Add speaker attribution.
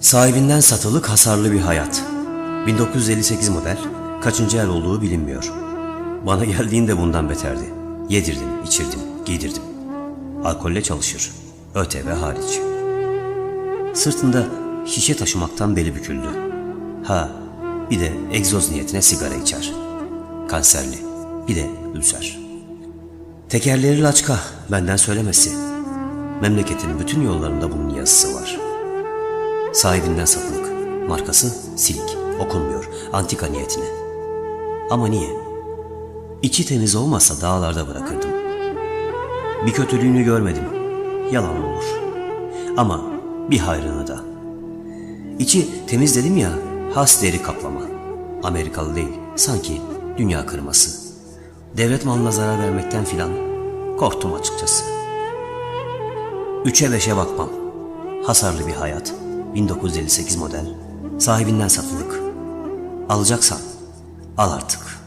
Speaker 1: Sahibinden satılık hasarlı bir hayat. 1958 model, kaçıncı el olduğu bilinmiyor. Bana geldiğinde bundan beterdi. Yedirdim, içirdim, giydirdim. Alkolle çalışır, ÖTV hariç. Sırtında şişe taşımaktan beli büküldü. Ha, bir de egzoz niyetine sigara içer. Kanserli, bir de ülser. Tekerleri laçka, benden söylemesi. Memleketin bütün yollarında bunun yazısı var. Sahibinden satılık. Markası silik. Okunmuyor. Antika niyetine. Ama niye? İçi temiz olmasa dağlarda bırakırdım. Bir kötülüğünü görmedim. Yalan olur. Ama bir hayrını da. İçi temiz dedim ya, has deri kaplama. Amerikalı değil, sanki dünya kırması. Devlet malına zarar vermekten filan korktum açıkçası. Üçe beşe bakmam. Hasarlı bir hayat. 1958 model. Sahibinden satılık. Alacaksan al artık.